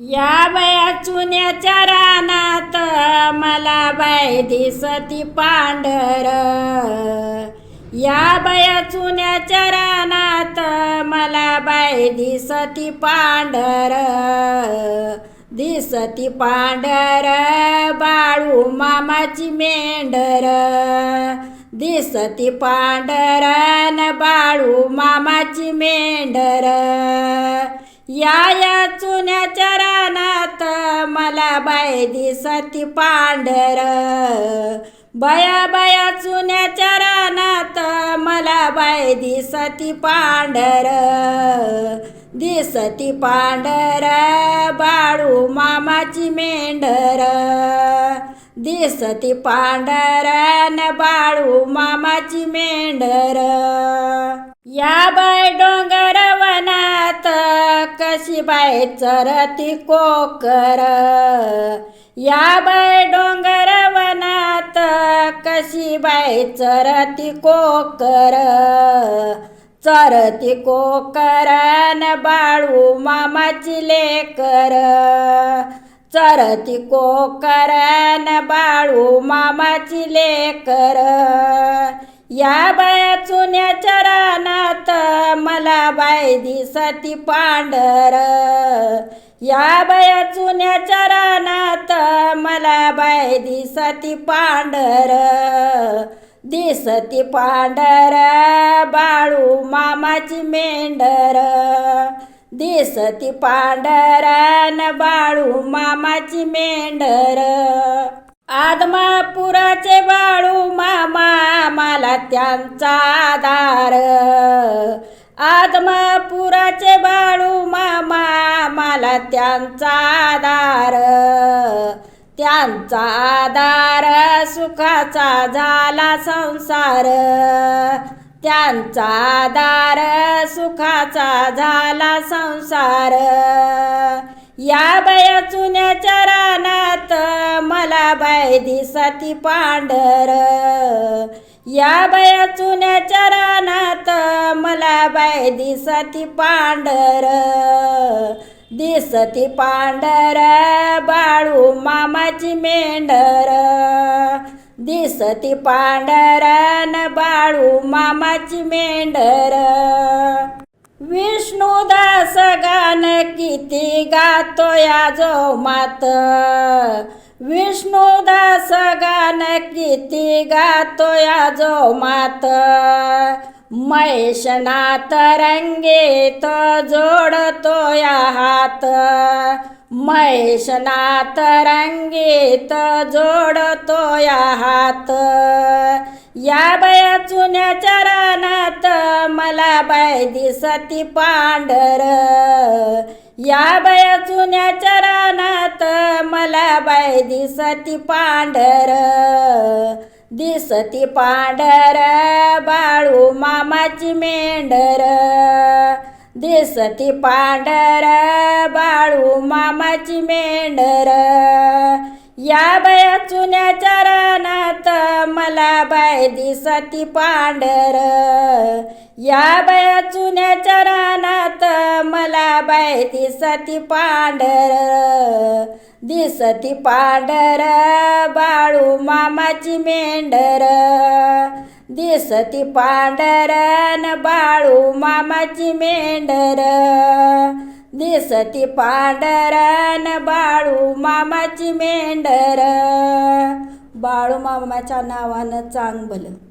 या बया चुन्याच्या रानात मला बाय दिसती पांढर. या बया चुन्याच्या रानात मला बाय दिसती पांढर. दिसती पांढर बाळू मामाची मेंढर. दिसती पांढर न बाळू मामाची मेंढर. या या चुन्याच्या रानात मला बाय दिसती पांढर. बया बया चुन्याच्या रानात मला बाय दिसती पांढर. दिसती पांढर बाळू मामाची मेंढर. दिसती पांढर न बाळू मामाची मेंढर. या बाय डोंगर कशी बाय चरती कोकर. या बाय डोंगर वनात कशी बाय चरती कोकर? चरती कोकर न बाळू मामाची लेकर. चरती कोकर न बाळू मामाची लेकर. या बाया चुन्याच्या रानात बाय दिसती पांढर. या बाया चुन्याच्या रानात मला बाय दिसती पांढर. दिसती पांढर बाळू मामाची मेंढर. दिसती पांढर न बाळू मामाची मेंढर. आदमापुराचे बाळू मामा मला त्यांचा आधार. आदमापुराचे बाळू मामा मला त्यांचा आधार. त्यांचा आधार सुखाचा झाला संसार. त्यांचा आधार सुखाचा झाला संसार. या बया चुन्याच्या रानात मला बाय दिसती पांढर. या बया चुन्याच्या रानात मला बाय दिसती पांढर. दिसती पांढर बाळू मामाची मेंढर. दिसती पांढर न बाळू मामाची मेंढर. विष्णुदास किती गातो या जो मात विष्णुदास गान किती गातो या जो मात महेशनाथ रंगेत जोडतो या हात. महेशनाथ रंगेत जोडतो या हात. या बया चुन्याच्या रानात मला बाय दिसती पांढर. या बया चुन्याच्या रानात मला बाय दिसती पांढर. दिसती पांढर बाळू मामाची मेंढर. दिसती पांढर बाळू मामाची मेंढर. चुन्याच्या रानात मला बाय दिसती पांढर. या बाया चुन्याच्या रानात मला बाय दिसती पांढर. दिसती पांढर बाळू मामाची मेंढर. दिसती पांढर न बाळू मामाची मेंढर. दिसती पांढर बाळू मामाची मेंढर. बाळू मामाच्या नावानं चांग भलं